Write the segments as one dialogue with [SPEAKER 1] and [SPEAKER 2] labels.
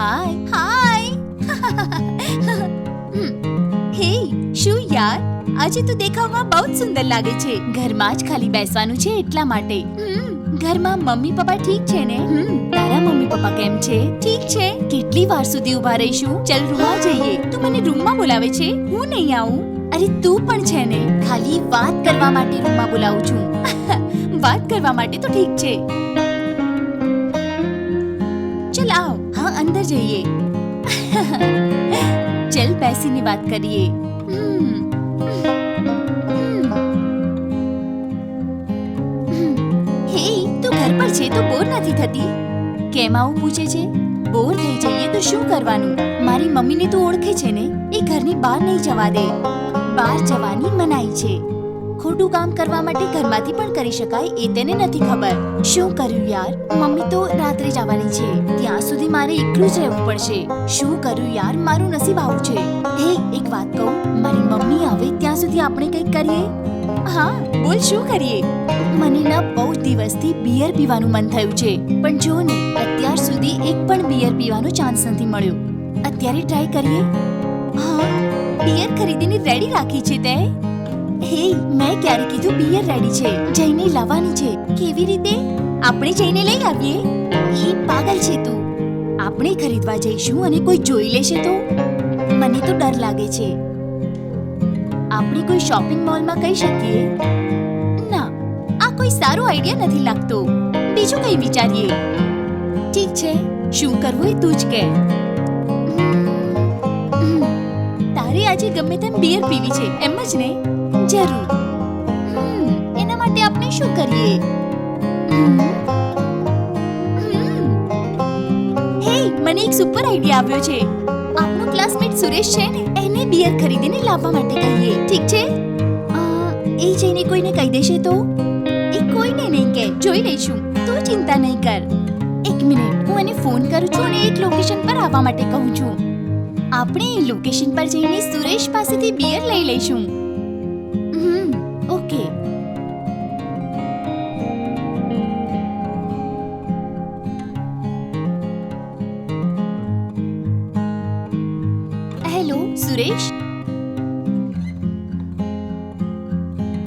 [SPEAKER 1] હાય હાય હે શું યાર? આજે તો દેખાવમાં બહુ જ સુંદર લાગે છે. ઘરમાં જ ખાલી બેસવાનું છે એટલા માટે. હમ, ઘરમાં મમ્મી પપ્પા ઠીક છે ને? હમ, તારા મમ્મી પપ્પા કેમ છે? ઠીક છે. કેટલી વાર સુધી ઊભા રહીશું? ચલ રૂમમાં જઈએ. તું મને રૂમમાં બોલાવે છે? હું નહીં આવું. અરે તું પણ છે ને? ખાલી વાત કરવા માટે રૂમમાં બોલાવું છું. વાત કરવા માટે તો ઠીક છે. જઈએ ચલ બેસીને વાત કરીએ. હે તું ઘર પર છે તો બોર નથી થતી કેમ આવું પૂછે છે? બોર થઈ જઈએ તો શું કરવાનું? મારી મમ્મીને તું ઓળખે છે ને? એ ઘરની બહાર નહીં જવા દે. બહાર જવાની મનાઈ છે. ખોટું કામ કરવા માટે ઘરમાંથી પણ કરી શકાય એ તેને નથી ખબર. શું કર્યું યાર? મમ્મી તો રાત્રે જવાની છે. ત્યાં સુધી મારે એકલું જ રહેવું પડશે. શું કર્યું યાર? મારું નસીબ આવું છે. હે, એક વાત કહું. મારી મમ્મી આવે ત્યાં સુધી આપણે કંઈક કરીએ? હા, બોલ શું કરીએ? મને ના બહુ દિવસથી બિયર પીવાનું મન થયું છે. પણ જો ને, અત્યાર સુધી એક પણ બિયર પીવાનો ચાન્સ નથી મળ્યો. અત્યારે ટ્રાય કરીએ? હા બિયર ખરીદીને રેડી રાખી છે તે. હે, મેં ક્યારે કીધું બિયર રેડી છે. જઈને લાવવાની છે. કેવી રીતે? આપણે જઈને લઈ આવીએ. એ પાગલ છે તું. આપણે ખરીદવા જઈશું અને કોઈ જોઈ લેશે તો? મને તો ડર લાગે છે. આપણે કોઈ શોપિંગ મોલમાં કહી શકીએ? ના, આ કોઈ સારો આઈડિયા નથી લાગતો. બીજું કંઈ વિચારીએ. ઠીક છે, શું કરવું એ તું જ કહે. તારે આજે ગમે તેમ બિયર પીવી છે, એમ જ ને? જરૂર. એના માટે આપણે શું કરીએ. હે મને એક સુપર આઈડિયા આવ્યો છે. આપણો ક્લાસમેટ સુરેશ છે ને, એને બિયર ખરીદીને લાવવા માટે કહીએ. ઠીક છે? એ જઈને કોઈને કહી દેશે તો? એ કોઈને નહીં કે જોઈ લઈશું. તું ચિંતા નહીં કર. એક મિનિટ હું એને ફોન કરું છું અને એક લોકેશન પર આવવા માટે કહું છું. આપણે એ લોકેશન પર જઈને સુરેશ પાસેથી બિયર લઈ લઈશું. હેલો સુરેશ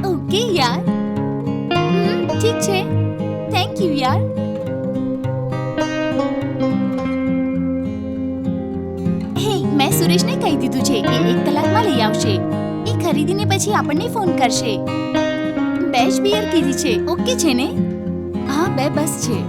[SPEAKER 1] ઓકે યાર હમ ઠીક છે થેન્ક યુ યાર હે મેં સુરેશને કહી દીધું છે એ એક કલાકમાં લઈ આવશે એ ખરીદીને પછી આપણને ફોન કરશે બે જ બિયર કીધી છે ઓકે છે ને હા બે બસ છે